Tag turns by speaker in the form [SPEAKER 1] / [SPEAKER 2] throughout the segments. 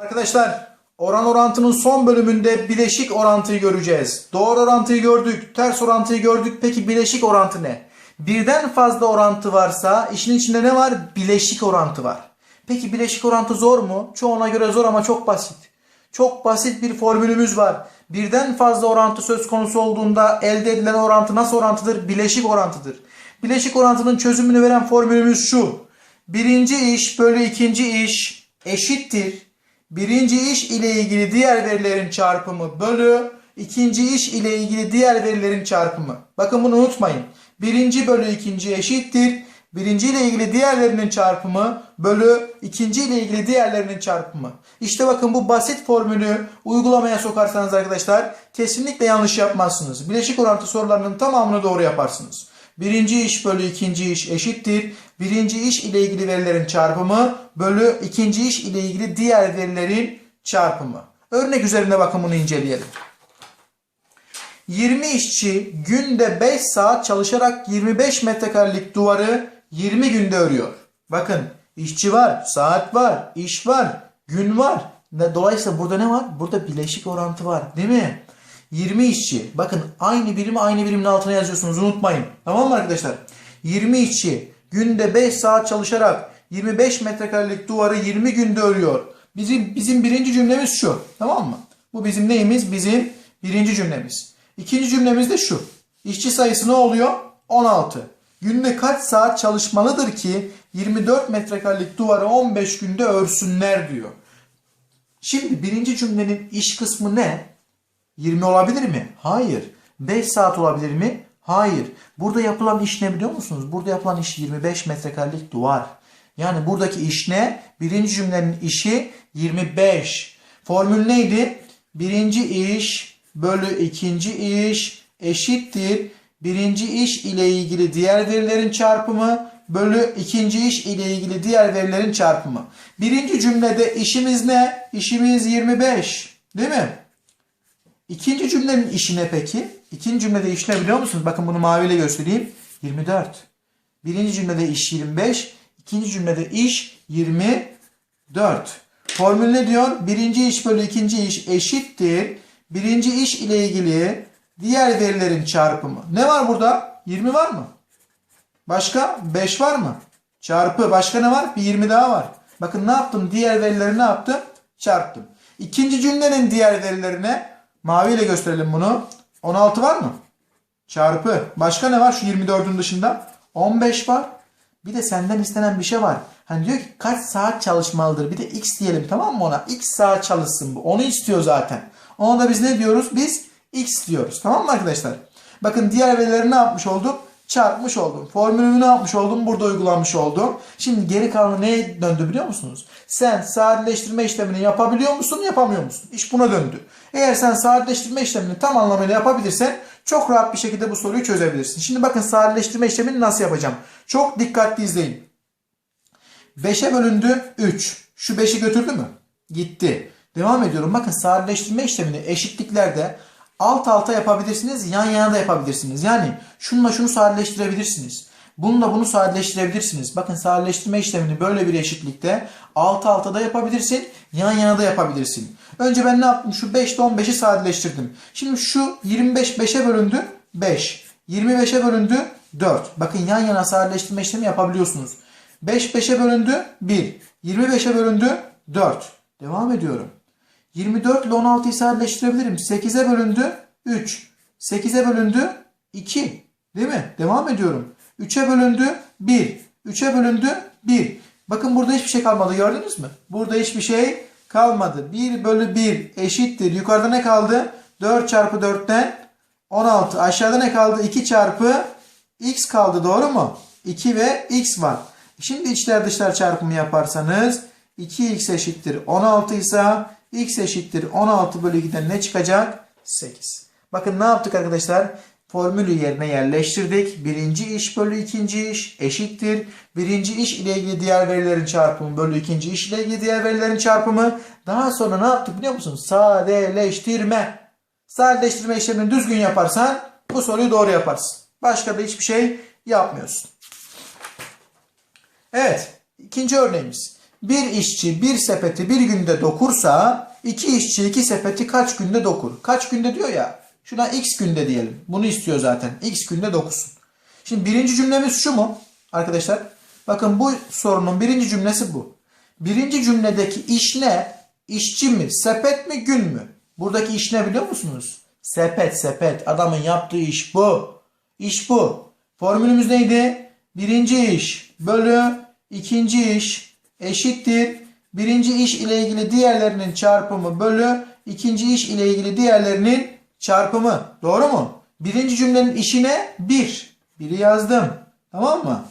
[SPEAKER 1] Arkadaşlar oran orantının son bölümünde bileşik orantıyı göreceğiz. Doğru orantıyı gördük, ters orantıyı gördük. Peki bileşik orantı ne? Birden fazla orantı varsa işin içinde ne var? Bileşik orantı var. Peki bileşik orantı zor mu? Çoğuna göre zor ama çok basit. Çok basit bir formülümüz var. Birden fazla orantı söz konusu olduğunda elde edilen orantı nasıl orantıdır? Bileşik orantıdır. Bileşik orantının çözümünü veren formülümüz şu. Birinci iş bölü ikinci iş eşittir. Birinci iş ile ilgili diğer verilerin çarpımı bölü ikinci iş ile ilgili diğer verilerin çarpımı. Bakın bunu unutmayın. Birinci bölü ikinci eşittir. Birinci ile ilgili diğerlerinin çarpımı bölü ikinci ile ilgili diğerlerinin çarpımı. İşte bakın bu basit formülü uygulamaya sokarsanız arkadaşlar kesinlikle yanlış yapmazsınız. Bileşik orantı sorularının tamamını doğru yaparsınız. Birinci iş bölü ikinci iş eşittir. Birinci iş ile ilgili verilerin çarpımı bölü ikinci iş ile ilgili diğer verilerin çarpımı. Örnek üzerinde bakın bunu inceleyelim. 20 işçi günde 5 saat çalışarak 25 metrekarelik duvarı 20 günde örüyor. Bakın işçi var, saat var, iş var, gün var. Dolayısıyla burada ne var? Burada bileşik orantı var değil mi? 20 işçi. Bakın aynı birimi aynı birimin altına yazıyorsunuz unutmayın. Tamam mı arkadaşlar? 20 işçi günde 5 saat çalışarak 25 metrekarelik duvarı 20 günde örüyor. Bizim bizim birinci cümlemiz şu. Tamam mı? Bu bizim neyimiz? Bizim birinci cümlemiz. İkinci cümlemiz de şu. İşçi sayısı ne oluyor? 16. Günde kaç saat çalışmalıdır ki 24 metrekarelik duvarı 15 günde örsünler diyor. Şimdi birinci cümlenin iş kısmı ne? 20 olabilir mi? Hayır. 5 saat olabilir mi? Hayır. Burada yapılan iş ne biliyor musunuz? Burada yapılan iş 25 metrekarelik duvar. Yani buradaki iş ne? Birinci cümlenin işi 25. Formül neydi? Birinci iş bölü ikinci iş eşittir. Birinci iş ile ilgili diğer verilerin çarpımı bölü ikinci iş ile ilgili diğer verilerin çarpımı. Birinci cümlede işimiz ne? İşimiz 25. Değil mi? İkinci cümlenin işi ne peki? İkinci cümlede iş ne biliyor musunuz? Bakın bunu maviyle göstereyim. 24. Birinci cümlede iş 25. ikinci cümlede iş 24. Formül ne diyor? Birinci iş bölü ikinci iş eşittir. Birinci iş ile ilgili diğer verilerin çarpımı. Ne var burada? 20 var mı? Başka? 5 var mı? Çarpı. Başka ne var? Bir 20 daha var. Bakın ne yaptım? Diğer verileri ne yaptım? Çarptım. İkinci cümlenin diğer verilerine maviyle gösterelim bunu. 16 var mı? Çarpı. Başka ne var şu 24'ün dışında? 15 var. Bir de senden istenen bir şey var. Hani diyor ki kaç saat çalışmalıdır? Bir de x diyelim tamam mı ona? X saat çalışsın bu. Onu istiyor zaten. Ona da biz ne diyoruz? Biz x diyoruz. Tamam mı arkadaşlar? Bakın diğer verileri ne yapmış olduk? Çarpmış oldum. Formülümü ne yapmış oldum? Burada uygulanmış oldum. Şimdi geri kalanı neye döndü biliyor musunuz? Sen sadeleştirme işlemini yapabiliyor musun? Yapamıyor musun? İş buna döndü. Eğer sen sadeleştirme işlemini tam anlamıyla yapabilirsen çok rahat bir şekilde bu soruyu çözebilirsin. Şimdi bakın sadeleştirme işlemini nasıl yapacağım? Çok dikkatli izleyin. 5'e bölündü 3. Şu 5'i götürdü mü? Gitti. Devam ediyorum. Bakın sadeleştirme işlemini eşitliklerde alt alta yapabilirsiniz, yan yana da yapabilirsiniz. Yani şununla şunu sadeleştirebilirsiniz. Bununla bunu sadeleştirebilirsiniz. Bakın sadeleştirme işlemini böyle bir eşitlikte alt alta da yapabilirsin, yan yana da yapabilirsin. Önce ben ne yaptım? Şu 5 ile 15'i sadeleştirdim. Şimdi şu 25 5'e bölündü 5. 25'e bölündü 4. Bakın yan yana sadeleştirme işlemi yapabiliyorsunuz. 5 5'e bölündü 1. 25'e bölündü 4. Devam ediyorum. 24 ile 16'yı sadeleştirebilirim. 8'e bölündü 3. 8'e bölündü 2. Değil mi? Devam ediyorum. 3'e bölündü 1. 3'e bölündü 1. Bakın burada hiçbir şey kalmadı gördünüz mü? Burada hiçbir şey kalmadı. 1 bölü 1 eşittir. Yukarıda ne kaldı? 4 çarpı 4'ten 16. Aşağıda ne kaldı? 2 çarpı x kaldı doğru mu? 2 ve x var. Şimdi içler dışlar çarpımı yaparsanız 2x eşittir 16 ise x eşittir 16 bölü 2'den ne çıkacak? 8. Bakın ne yaptık arkadaşlar? Formülü yerine yerleştirdik. Birinci iş bölü ikinci iş eşittir. Birinci iş ile ilgili diğer verilerin çarpımı bölü ikinci iş ile ilgili diğer verilerin çarpımı. Daha sonra ne yaptık biliyor musunuz? Sadeleştirme. Sadeleştirme işlemini düzgün yaparsan bu soruyu doğru yaparsın. Başka da hiçbir şey yapmıyorsun. Evet. ikinci örneğimiz. Bir işçi bir sepeti bir günde dokursa iki işçi iki sepeti kaç günde dokur? Kaç günde diyor ya. Şuna x günde diyelim. Bunu istiyor zaten. X günde dokusun. Şimdi birinci cümlemiz şu mu arkadaşlar? Bakın bu sorunun birinci cümlesi bu. Birinci cümledeki iş ne? İşçi mi? Sepet mi? Gün mü? Buradaki iş ne biliyor musunuz? Sepet sepet. Adamın yaptığı iş bu. İş bu. Formülümüz neydi? Birinci iş bölü ikinci iş eşittir. Birinci iş ile ilgili diğerlerinin çarpımı bölü ikinci iş ile ilgili diğerlerinin çarpımı. Doğru mu? Birinci cümlenin işi ne? Bir. Biri yazdım. Tamam mı?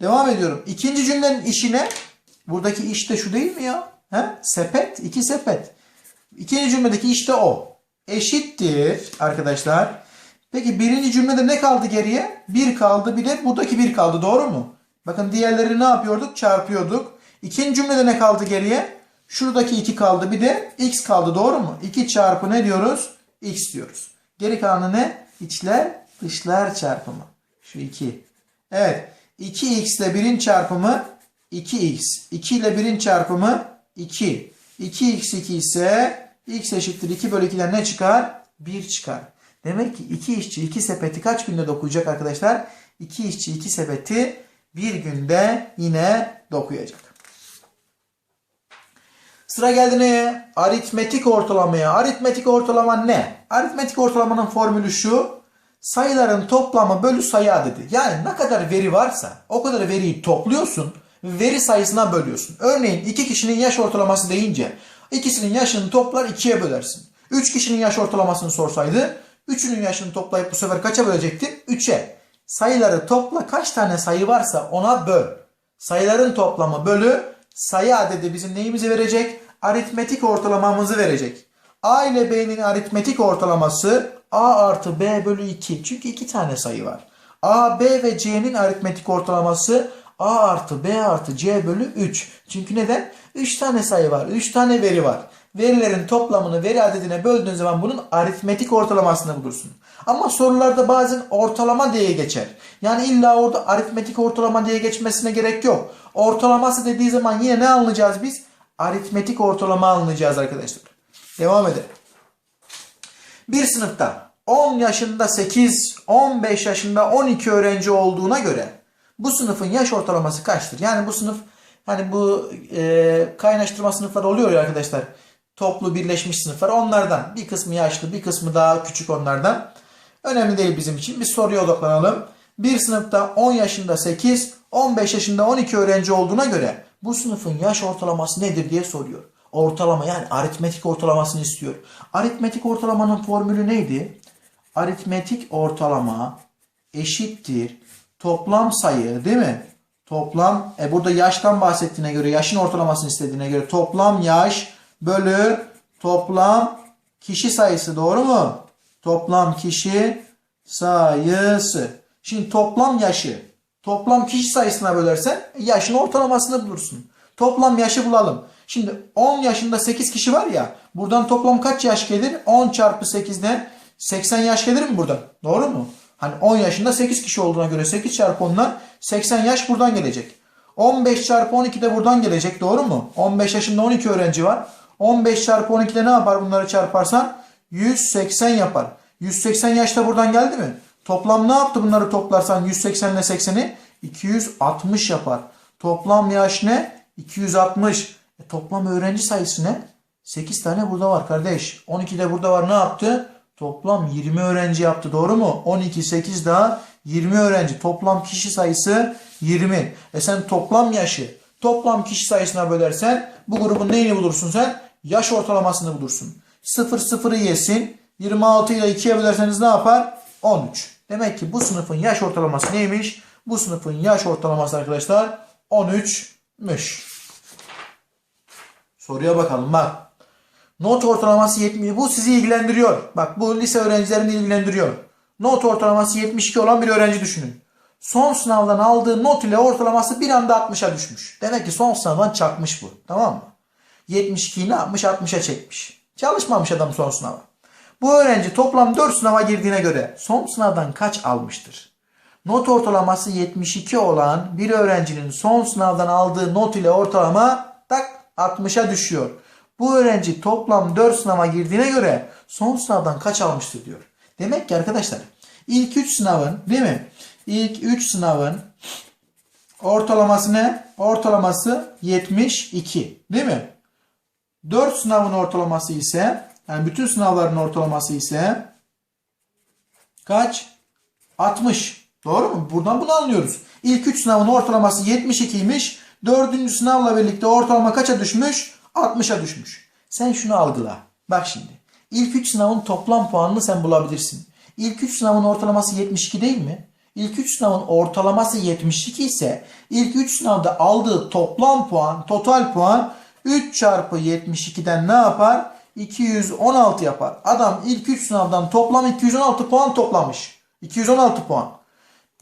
[SPEAKER 1] Devam ediyorum. İkinci cümlenin işi ne? Buradaki iş de şu değil mi ya? He? Sepet. iki sepet. İkinci cümledeki iş de o. Eşittir arkadaşlar. Peki birinci cümlede ne kaldı geriye? Bir kaldı bir de buradaki bir kaldı. Doğru mu? Bakın diğerleri ne yapıyorduk? Çarpıyorduk. İkinci cümlede ne kaldı geriye? Şuradaki 2 kaldı bir de x kaldı. Doğru mu? 2 çarpı ne diyoruz? x diyoruz. Geri kalanı ne? İçler dışlar çarpımı. Şu 2. Evet. 2x ile 1'in çarpımı 2x. 2 ile 1'in çarpımı 2. 2x 2 ise x eşittir 2 bölü 2'den ne çıkar? 1 çıkar. Demek ki 2 işçi 2 sepeti kaç günde dokuyacak arkadaşlar? 2 işçi 2 sepeti bir günde yine dokuyacak. Sıra geldi neye? Aritmetik ortalamaya. Aritmetik ortalama ne? Aritmetik ortalamanın formülü şu. Sayıların toplamı bölü sayı adedi. Yani ne kadar veri varsa o kadar veriyi topluyorsun ve veri sayısına bölüyorsun. Örneğin iki kişinin yaş ortalaması deyince ikisinin yaşını toplar ikiye bölersin. Üç kişinin yaş ortalamasını sorsaydı üçünün yaşını toplayıp bu sefer kaça bölecektin? Üçe. Sayıları topla kaç tane sayı varsa ona böl. Sayıların toplamı bölü sayı adedi bizim neyimizi verecek? Aritmetik ortalamamızı verecek. A ile B'nin aritmetik ortalaması A artı B bölü 2. Çünkü iki tane sayı var. A, B ve C'nin aritmetik ortalaması A artı B artı C bölü 3. Çünkü neden? 3 tane sayı var. 3 tane veri var. Verilerin toplamını veri adedine böldüğün zaman bunun aritmetik ortalamasını bulursun. Ama sorularda bazen ortalama diye geçer. Yani illa orada aritmetik ortalama diye geçmesine gerek yok. Ortalaması dediği zaman yine ne anlayacağız biz? Aritmetik ortalama anlayacağız arkadaşlar. Devam edelim. Bir sınıfta 10 yaşında 8, 15 yaşında 12 öğrenci olduğuna göre bu sınıfın yaş ortalaması kaçtır? Yani bu sınıf hani bu e, kaynaştırma sınıfları oluyor ya arkadaşlar. Toplu birleşmiş sınıflar onlardan. Bir kısmı yaşlı bir kısmı daha küçük onlardan. Önemli değil bizim için. Bir soruya odaklanalım. Bir sınıfta 10 yaşında 8, 15 yaşında 12 öğrenci olduğuna göre bu sınıfın yaş ortalaması nedir diye soruyor. Ortalama yani aritmetik ortalamasını istiyor. Aritmetik ortalamanın formülü neydi? Aritmetik ortalama eşittir toplam sayı değil mi? Toplam e burada yaştan bahsettiğine göre yaşın ortalamasını istediğine göre toplam yaş bölü toplam kişi sayısı doğru mu? Toplam kişi sayısı. Şimdi toplam yaşı toplam kişi sayısına bölersen yaşın ortalamasını bulursun. Toplam yaşı bulalım. Şimdi 10 yaşında 8 kişi var ya buradan toplam kaç yaş gelir? 10 çarpı 8'den 80 yaş gelir mi buradan? Doğru mu? Hani 10 yaşında 8 kişi olduğuna göre 8 çarpı 10'dan 80 yaş buradan gelecek. 15 çarpı 12 de buradan gelecek doğru mu? 15 yaşında 12 öğrenci var. 15 çarpı 12'de ne yapar bunları çarparsan? 180 yapar. 180 yaş da buradan geldi mi? Toplam ne yaptı bunları toplarsan 180 ile 80'i? 260 yapar. Toplam yaş ne? 260. E, toplam öğrenci sayısı ne? 8 tane burada var kardeş. 12 de burada var ne yaptı? Toplam 20 öğrenci yaptı doğru mu? 12, 8 daha 20 öğrenci. Toplam kişi sayısı 20. E sen toplam yaşı toplam kişi sayısına bölersen bu grubun neyini bulursun sen? Yaş ortalamasını bulursun. 0 0'ı yesin. 26 ile 2'ye bölerseniz ne yapar? 13. Demek ki bu sınıfın yaş ortalaması neymiş? Bu sınıfın yaş ortalaması arkadaşlar 13'müş. Soruya bakalım bak. Not ortalaması 70. Bu sizi ilgilendiriyor. Bak bu lise öğrencilerini ilgilendiriyor. Not ortalaması 72 olan bir öğrenci düşünün. Son sınavdan aldığı not ile ortalaması bir anda 60'a düşmüş. Demek ki son sınavdan çakmış bu. Tamam mı? 72'yi ne yapmış? 60'a çekmiş. Çalışmamış adam son sınava. Bu öğrenci toplam 4 sınava girdiğine göre son sınavdan kaç almıştır? Not ortalaması 72 olan bir öğrencinin son sınavdan aldığı not ile ortalama 60'a düşüyor. Bu öğrenci toplam 4 sınava girdiğine göre son sınavdan kaç almıştır diyor. Demek ki arkadaşlar ilk 3 sınavın değil mi? İlk 3 sınavın ortalaması ne? Ortalaması 72 değil mi? 4 sınavın ortalaması ise yani bütün sınavların ortalaması ise kaç? 60. Doğru mu? Buradan bunu anlıyoruz. İlk 3 sınavın ortalaması 72'ymiş. 4. sınavla birlikte ortalama kaça düşmüş? 60'a düşmüş. Sen şunu algıla. Bak şimdi. İlk 3 sınavın toplam puanını sen bulabilirsin. İlk 3 sınavın ortalaması 72 değil mi? İlk 3 sınavın ortalaması 72 ise ilk 3 sınavda aldığı toplam puan, total puan 3 çarpı 72'den ne yapar? 216 yapar. Adam ilk 3 sınavdan toplam 216 puan toplamış. 216 puan.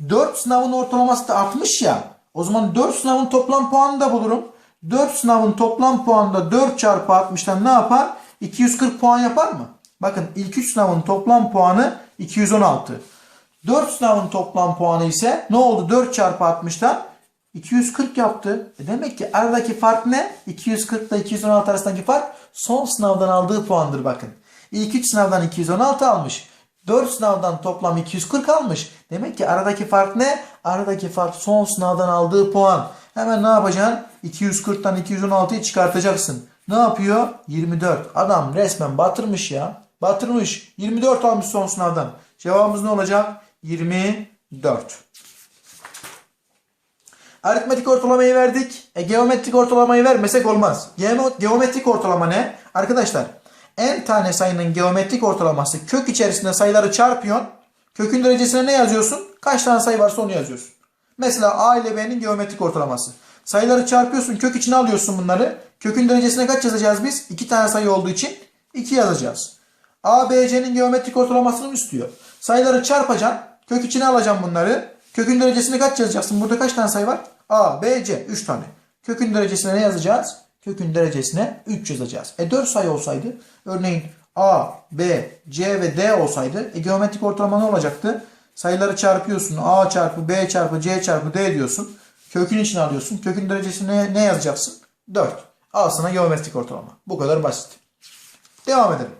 [SPEAKER 1] 4 sınavın ortalaması da 60 ya. O zaman 4 sınavın toplam puanını da bulurum. 4 sınavın toplam puanı da 4 çarpı 60'tan ne yapar? 240 puan yapar mı? Bakın ilk 3 sınavın toplam puanı 216. 4 sınavın toplam puanı ise ne oldu? 4 çarpı 60'tan 240 yaptı. E demek ki aradaki fark ne? 240 ile 216 arasındaki fark son sınavdan aldığı puandır bakın. İlk 3 sınavdan 216 almış. 4 sınavdan toplam 240 almış. Demek ki aradaki fark ne? Aradaki fark son sınavdan aldığı puan. Hemen ne yapacaksın? 240'tan 216'yı çıkartacaksın. Ne yapıyor? 24. Adam resmen batırmış ya. Batırmış. 24 almış son sınavdan. Cevabımız ne olacak? 24. Aritmetik ortalamayı verdik. E, geometrik ortalamayı vermesek olmaz. Geo- geometrik ortalama ne? Arkadaşlar n tane sayının geometrik ortalaması kök içerisinde sayıları çarpıyorsun. Kökün derecesine ne yazıyorsun? Kaç tane sayı varsa onu yazıyorsun. Mesela a ile b'nin geometrik ortalaması. Sayıları çarpıyorsun, kök içine alıyorsun bunları. Kökün derecesine kaç yazacağız biz? 2 tane sayı olduğu için 2 yazacağız. A, B, C'nin geometrik ortalamasını mı istiyor? Sayıları çarpacaksın. Kök içine alacaksın bunları. Kökün derecesine kaç yazacaksın? Burada kaç tane sayı var? A, B, C. 3 tane. Kökün derecesine ne yazacağız? Kökün derecesine 3 yazacağız. E 4 sayı olsaydı örneğin A, B, C ve D olsaydı e, geometrik ortalama ne olacaktı? Sayıları çarpıyorsun. A çarpı B çarpı C çarpı D diyorsun. Kökün içine alıyorsun. Kökün derecesine ne yazacaksın? 4. Al sana geometrik ortalama. Bu kadar basit. Devam edelim.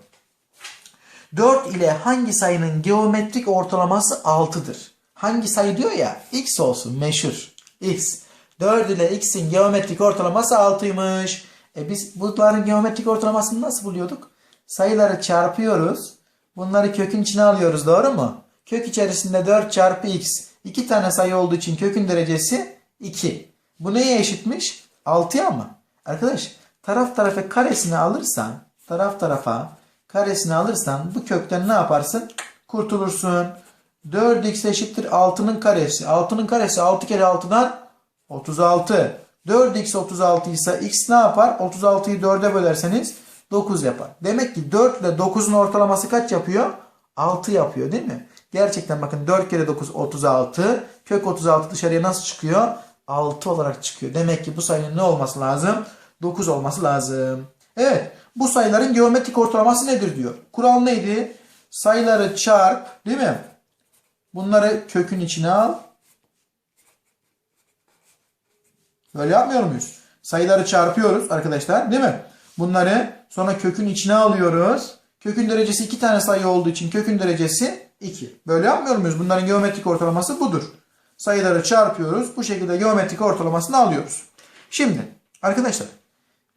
[SPEAKER 1] 4 ile hangi sayının geometrik ortalaması 6'dır? Hangi sayı diyor ya? X olsun meşhur. X. 4 ile x'in geometrik ortalaması 6'ymış. E biz bunların geometrik ortalamasını nasıl buluyorduk? Sayıları çarpıyoruz. Bunları kökün içine alıyoruz doğru mu? Kök içerisinde 4 çarpı x. 2 tane sayı olduğu için kökün derecesi 2. Bu neye eşitmiş? 6'ya mı? Arkadaş taraf tarafa karesini alırsan taraf tarafa karesini alırsan bu kökten ne yaparsın? Kurtulursun. 4x eşittir 6'nın karesi. 6'nın karesi 6 kere 6'dan 36. 4x 36 ise x ne yapar? 36'yı 4'e bölerseniz 9 yapar. Demek ki 4 ile 9'un ortalaması kaç yapıyor? 6 yapıyor değil mi? Gerçekten bakın 4 kere 9 36. Kök 36 dışarıya nasıl çıkıyor? 6 olarak çıkıyor. Demek ki bu sayının ne olması lazım? 9 olması lazım. Evet. Bu sayıların geometrik ortalaması nedir diyor. Kural neydi? Sayıları çarp değil mi? Bunları kökün içine al. Böyle yapmıyor muyuz? Sayıları çarpıyoruz arkadaşlar değil mi? Bunları sonra kökün içine alıyoruz. Kökün derecesi 2 tane sayı olduğu için kökün derecesi 2. Böyle yapmıyor muyuz? Bunların geometrik ortalaması budur. Sayıları çarpıyoruz. Bu şekilde geometrik ortalamasını alıyoruz. Şimdi arkadaşlar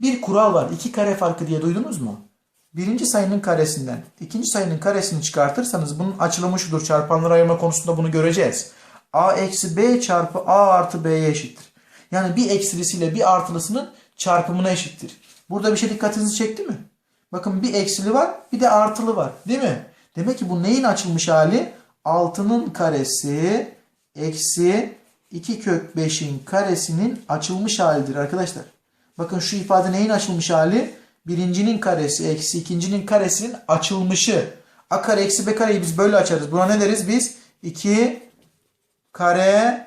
[SPEAKER 1] bir kural var. İki kare farkı diye duydunuz mu? Birinci sayının karesinden ikinci sayının karesini çıkartırsanız bunun açılımı şudur. Çarpanları ayırma konusunda bunu göreceğiz. A eksi B çarpı A artı B'ye eşittir. Yani bir eksilisiyle bir artılısının çarpımına eşittir. Burada bir şey dikkatinizi çekti mi? Bakın bir eksili var bir de artılı var değil mi? Demek ki bu neyin açılmış hali? 6'nın karesi eksi 2 kök 5'in karesinin açılmış halidir arkadaşlar. Bakın şu ifade neyin açılmış hali? Birincinin karesi eksi ikincinin karesinin açılmışı. A kare eksi B kareyi biz böyle açarız. Buna ne deriz biz? 2 kare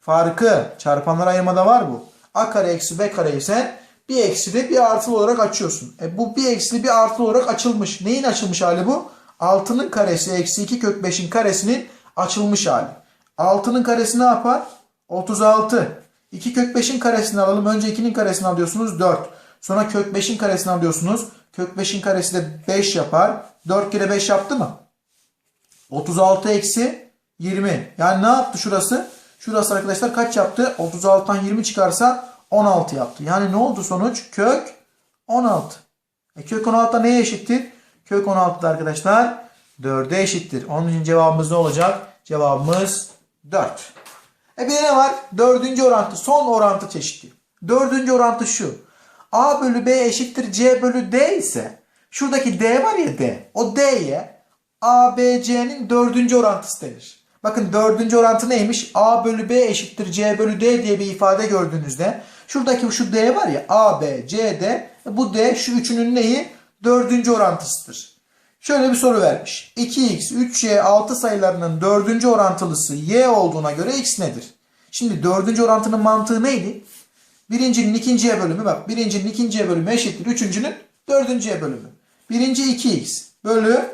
[SPEAKER 1] farkı. Çarpanlar ayırmada var bu. A kare eksi B kare ise bir eksili bir artılı olarak açıyorsun. E bu bir eksili bir artılı olarak açılmış. Neyin açılmış hali bu? 6'nın karesi eksi 2 kök 5'in karesinin açılmış hali. 6'nın karesi ne yapar? 36. 2 kök 5'in karesini alalım. Önce 2'nin karesini alıyorsunuz 4. Sonra kök 5'in karesini alıyorsunuz. Kök 5'in karesi de 5 yapar. 4 kere 5 yaptı mı? 36 eksi 20. Yani ne yaptı şurası? Şurası arkadaşlar kaç yaptı? 36'dan 20 çıkarsa 16 yaptı. Yani ne oldu sonuç? Kök 16. E kök 16 neye eşittir? Kök 16 da arkadaşlar 4'e eşittir. Onun için cevabımız ne olacak? Cevabımız 4. E bir ne var? Dördüncü orantı. Son orantı çeşidi. Dördüncü orantı şu. A bölü B eşittir C bölü D ise şuradaki D var ya D. O D'ye A, B, C'nin dördüncü orantısı denir. Bakın dördüncü orantı neymiş? A bölü B eşittir C bölü D diye bir ifade gördüğünüzde şuradaki şu D var ya A, B, C, D bu D şu üçünün neyi? Dördüncü orantısıdır. Şöyle bir soru vermiş. 2x, 3y, 6 sayılarının dördüncü orantılısı y olduğuna göre x nedir? Şimdi dördüncü orantının mantığı neydi? Birincinin ikinciye bölümü bak. Birincinin ikinciye bölümü eşittir. Üçüncünün dördüncüye bölümü. Birinci 2x bölü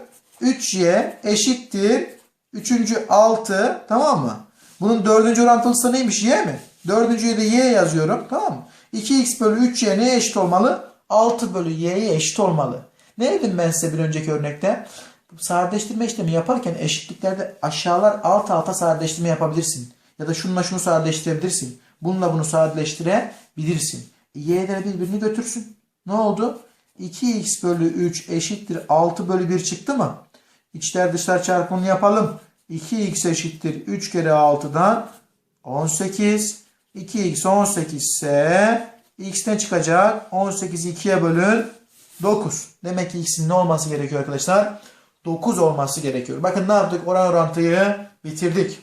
[SPEAKER 1] 3y eşittir. Üçüncü 6 tamam mı? Bunun dördüncü orantılısı neymiş? Y mi? Dördüncüye de y yazıyorum. Tamam mı? 2x bölü 3y neye eşit olmalı? 6 bölü y'ye eşit olmalı. Ne dedim ben size bir önceki örnekte? Sadeleştirme işlemi yaparken eşitliklerde aşağılar alt alta sadeleştirme yapabilirsin. Ya da şununla şunu sadeleştirebilirsin. Bununla bunu sadeleştirebilirsin. E, y'ler birbirini götürsün. Ne oldu? 2x bölü 3 eşittir 6 bölü 1 çıktı mı? İçler dışlar çarpımını yapalım. 2x eşittir 3 kere 6'dan 18. 2x 18 ise x ne çıkacak? 18 2'ye bölün 9. Demek ki x'in ne olması gerekiyor arkadaşlar? 9 olması gerekiyor. Bakın ne yaptık? Oran orantıyı bitirdik.